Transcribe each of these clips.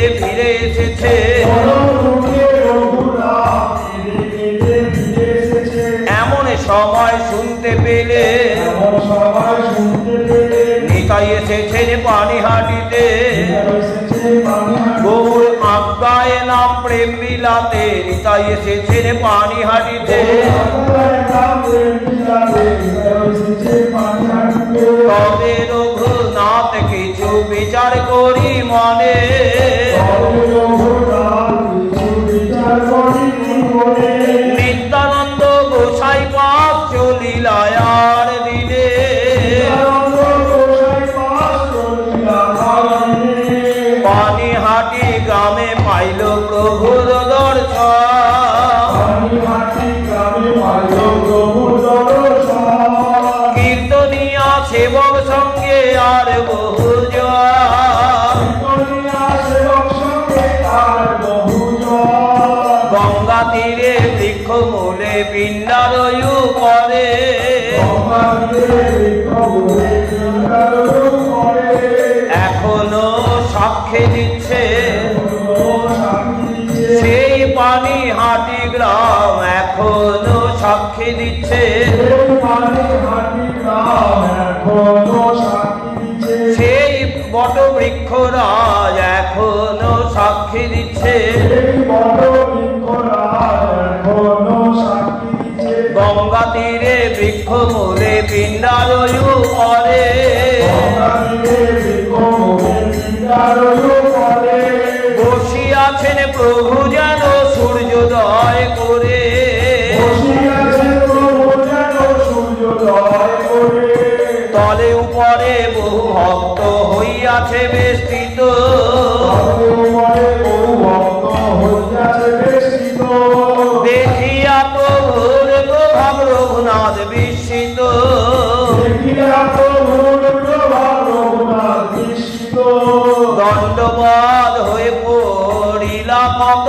ফিরে এসেছে। এমন সময় শুনতে পেলে। নিতাই এসেছেন পানিহাটিতে। গৌর আজ্ঞায় প্রেম নিতাই এসেছেন পানিহাটিতে। তবে রঘুনাথ কিছু বিচার করি মনে। পানিহাটি গ্রামে পাইল প্রভুর দর্শন। কীর্তনিয়া সেবক সঙ্গে আর বহু গঙ্গা তীরে বৃক্ষ মূলে পিণ্ডারয়ু করে। এখনও সাক্ষী দিচ্ছে সেই পানি হাটি গ্রাম এখনও সাক্ষী দিচ্ছে। সেই বট বৃক্ষরাজ এখনও সাক্ষী দিচ্ছে। গঙ্গা তীরে বৃক্ষ মূলে পিণ্ডারয়ু বসিয়াছেন প্রভু যেন সূর্যোদয় করে। তলে উপরে বহু ভক্ত হইয়াছে বেষ্টিত। দণ্ডবাদ হয়ে পড়িলা কত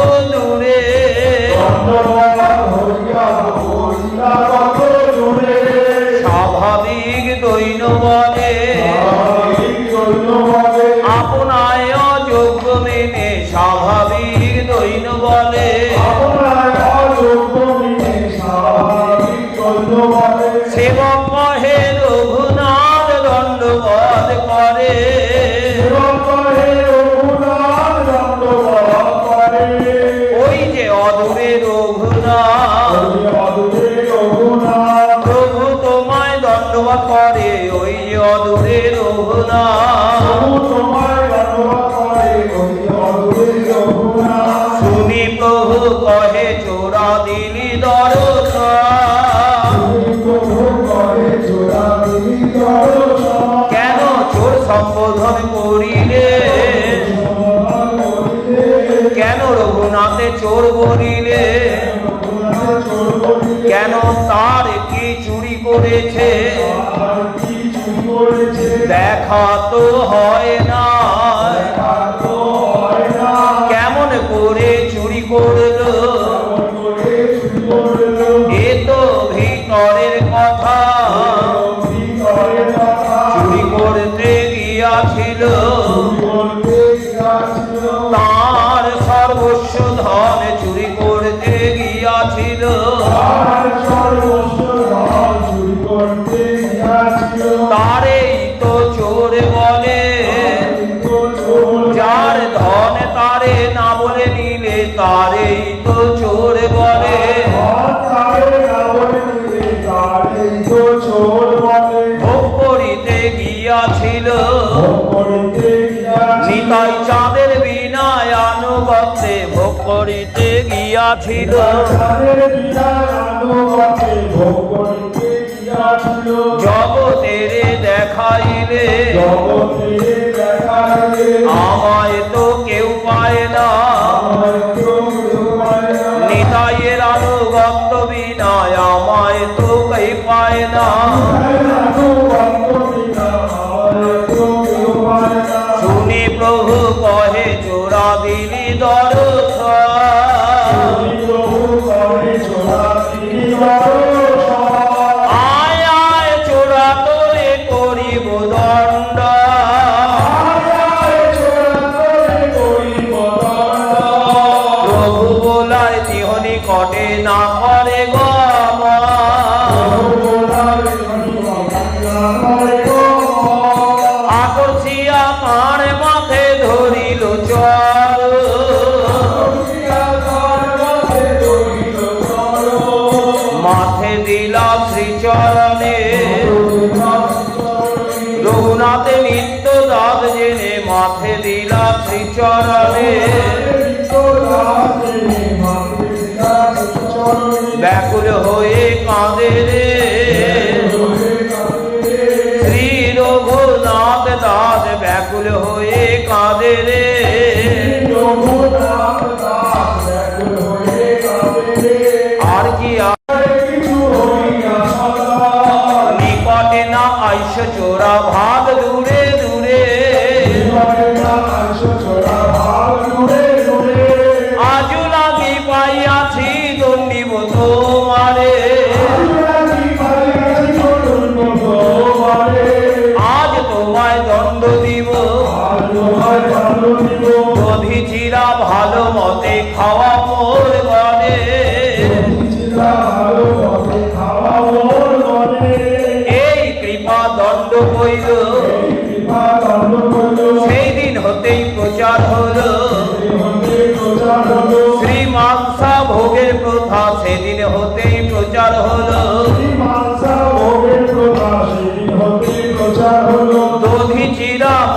করিলে? কেন রঘুনাথে চোর বলিলে? কেন তার কি চুরি করেছে। দেখা তো হয় গিয়াছিল তার সর্বস্ব গিয়াছিল জগতের দেখাইলে আমায় নাথ নিত্য দাদ জেনে মাথে দিলা শ্রীচরণে ব্যাকুল হয়ে কাঁদে রে। শ্রী রঘুনাথ দাদ ব্যাকুল হয়ে কাঁদে রে। খাওয়া মোর গনে এই কৃপা দণ্ড কইল সেই দিন হতেই প্রচার হলো। শ্রী মাংসা ভোগের প্রথা সেদিন হতেই প্রচার হলো। দধিচিরা মহোৎসব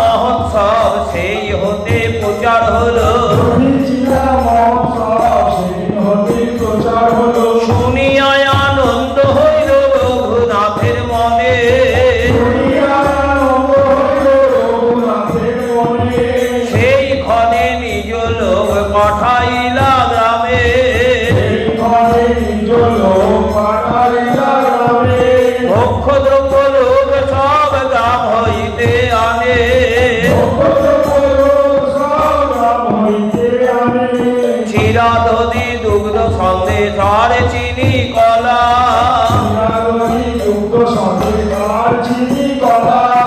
sim.